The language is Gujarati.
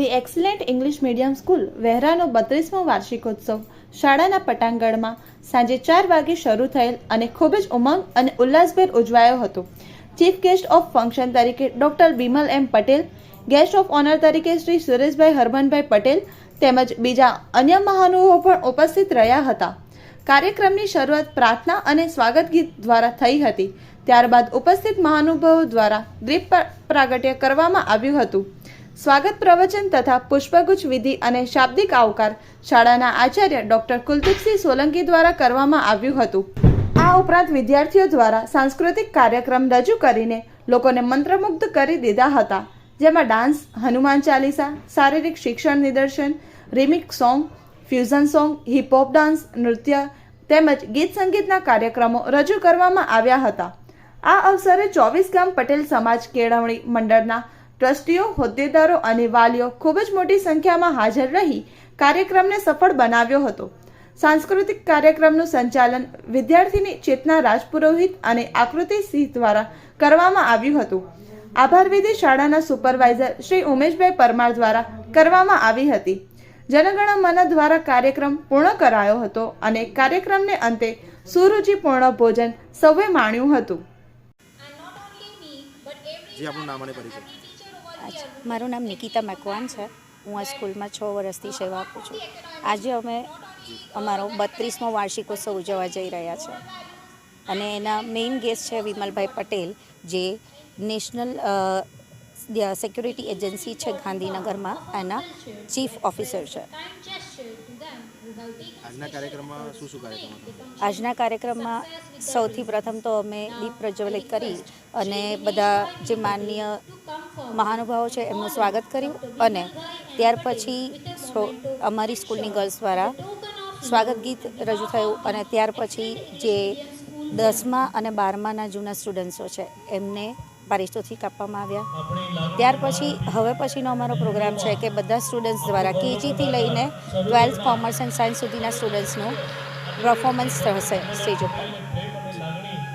The excellent English medium school વહેરાનો બત્રીસમો વાર્ષિકોત્સવ શાળાના પટાંગણમાં સાંજે ચાર વાગે શરૂ થયેલ અને ખૂબ જ ઉમંગ અને ઉલ્લાસભેર ઉજવાયો હતો. ચીફ ગેસ્ટ ઓફ ફંક્શન તરીકે doctor Bimal M Patel, guest of honour તરીકે શ્રી સુરેશભાઈ હરમનભાઈ પટેલ તેમજ બીજા અન્ય મહાનુભાવો પણ ઉપસ્થિત રહ્યા હતા. કાર્યક્રમની શરૂઆત પ્રાર્થના અને સ્વાગત ગીત દ્વારા થઈ હતી. ત્યારબાદ ઉપસ્થિત મહાનુભાવો દ્વારા દ્વીપ પ્રાગટ્ય કરવામાં આવ્યું હતું. સ્વાગત પ્રવચન તથા પુષ્પગુચ્છ વિધિ અને શાબ્દિક આવકાર શાળાના આચાર્ય ડોક્ટર કુલદીપસિંહ સોલંકી દ્વારા કરવામાં આવ્યું હતું. આ ઉપરાંત વિદ્યાર્થીઓ દ્વારા સાંસ્કૃતિક કાર્યક્રમ રજૂ કરીને લોકોને મંત્રમુગ્ધ કરી દીધા હતા, જેમાં ડાન્સ, હનુમાન ચાલીસા, શારીરિક શિક્ષણ નિદર્શન, remix song, fusion song, hip hop dance, નૃત્ય તેમજ ગીત સંગીતના કાર્યક્રમો રજૂ કરવામાં આવ્યા હતા. આ અવસરે ચોવીસ ગામ પટેલ સમાજ કેળવણી મંડળના ટ્રસ્ટીઓ હોદ્દેદારો અને વાલીઓ ખૂબ જ મોટી સંખ્યામાં હાજર રહી કાર્યક્રમને સફળ બનાવ્યો હતો. સાંસ્કૃતિક કાર્યક્રમનું સંચાલન વિદ્યાર્થીની ચેતના રાજપુરોહિત અને આકૃતિ સિંહ દ્વારા કરવામાં આવ્યું હતું. આભારવિધિ શાળાના સુપરવાઇઝર શ્રી ઉમેશભાઈ પરમાર દ્વારા કરવામાં આવી હતી. જનગણ મન દ્વારા કાર્યક્રમ પૂર્ણ કરાયો હતો અને કાર્યક્રમને અંતે સુરુચિપૂર્ણ ભોજન સૌએ માણ્યું હતું. જે આપણું નામ અને પરિચય. અચ્છા મારું નામ નિકિતા મેકવાન છે. હું આ સ્કૂલમાં છ વર્ષથી સેવા આપું છું. આજે અમે અમારો બત્રીસમો વાર્ષિકોત્સવ ઉજવવા જઈ રહ્યા છે. અને એના મેઇન ગેસ્ટ છે વિમલભાઈ પટેલ, જે નેશનલ સિક્યુરિટી એજન્સી છે ગાંધીનગરમાં. એના ચીફ ઓફિસર છે. આજના કાર્યક્રમમાં શું શું કાર્યક્રમ આજના કાર્યક્રમમાં સૌથી પ્રથમ તો અમે દીપ પ્રજ્વલિત કરી અને બધા જે માનનીય મહાનુભાવો છે એમનું સ્વાગત કર્યું અને ત્યાર પછી અમારી સ્કૂલની ગર્લ્સ દ્વારા સ્વાગત ગીત રજૂ થયું અને ત્યાર પછી જે દસમા અને બારમાના જૂના સ્ટુડન્ટ્સો છે એમને પારિતોષિક આપવામાં આવ્યા. ત્યાર પછી હવે પછીનો અમારો પ્રોગ્રામ છે કે બધા સ્ટુડન્ટ્સ દ્વારા કેજીથી લઈને ટ્વેલ્થ કોમર્સ એન્ડ સાયન્સ સુધીના સ્ટુડન્ટ્સનું પરફોર્મન્સ થશે સ્ટેજ ઉપર.